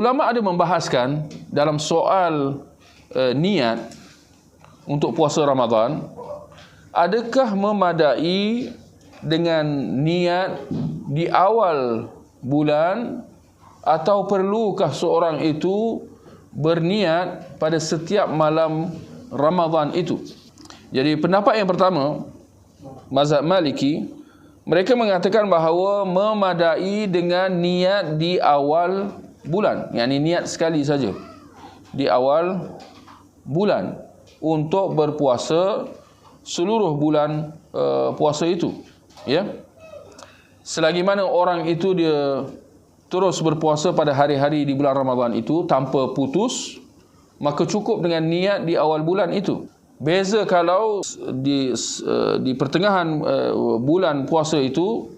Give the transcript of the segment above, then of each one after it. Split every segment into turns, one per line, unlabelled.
Ulama ada membahaskan dalam soal uh, niat untuk puasa Ramadan, adakah memadai dengan niat di awal bulan atau perlukah seorang itu berniat pada setiap malam Ramadan itu? Jadi pendapat yang pertama, mazhab Maliki, mereka mengatakan bahawa memadai dengan niat di awal bulan. Yang ini niat sekali saja. Di awal bulan untuk berpuasa seluruh bulan uh, puasa itu ya. Selagi mana orang itu dia terus berpuasa pada hari-hari di bulan Ramadan itu tanpa putus maka cukup dengan niat di awal bulan itu. Beza kalau di uh, di pertengahan uh, bulan puasa itu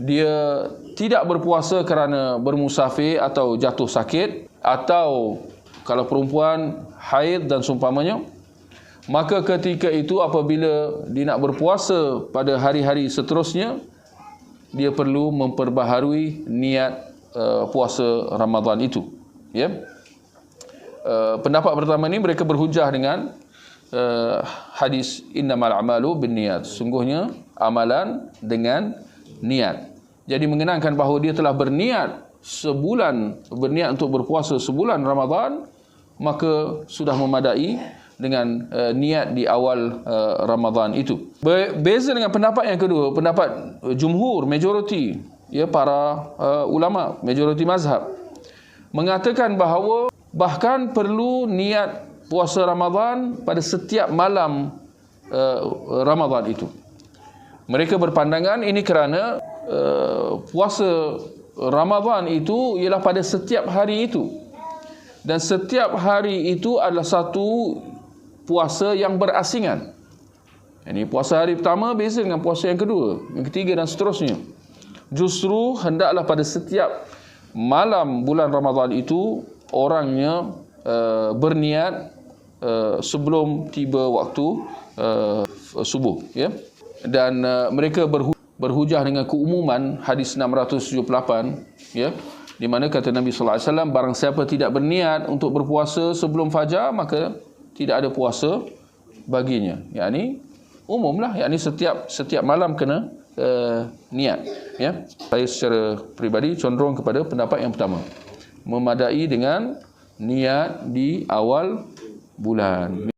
dia tidak berpuasa kerana bermusafir atau jatuh sakit atau kalau perempuan haid dan seumpamanya maka ketika itu apabila dia nak berpuasa pada hari-hari seterusnya dia perlu memperbaharui niat uh, puasa Ramadan itu ya. Uh, pendapat pertama ini mereka berhujah dengan uh, hadis innamal a'malu binniyat sungguhnya amalan dengan niat jadi mengenangkan bahawa dia telah berniat sebulan berniat untuk berpuasa sebulan Ramadan maka sudah memadai dengan uh, niat di awal uh, Ramadan itu. Beza dengan pendapat yang kedua, pendapat jumhur, majoriti ya para uh, ulama, majoriti mazhab mengatakan bahawa bahkan perlu niat puasa Ramadan pada setiap malam uh, Ramadan itu. Mereka berpandangan ini kerana uh, puasa Ramadhan itu ialah pada setiap hari itu. Dan setiap hari itu adalah satu puasa yang berasingan. Ini puasa hari pertama beza dengan puasa yang kedua, yang ketiga dan seterusnya. Justru hendaklah pada setiap malam bulan Ramadhan itu orangnya uh, berniat uh, sebelum tiba waktu uh, subuh ya. Dan uh, mereka berhubung berhujah dengan keumuman hadis 678 ya di mana kata Nabi sallallahu alaihi wasallam barang siapa tidak berniat untuk berpuasa sebelum fajar maka tidak ada puasa baginya. Yakni umumlah yakni setiap setiap malam kena uh, niat ya. Saya secara peribadi condong kepada pendapat yang pertama. Memadai dengan niat di awal bulan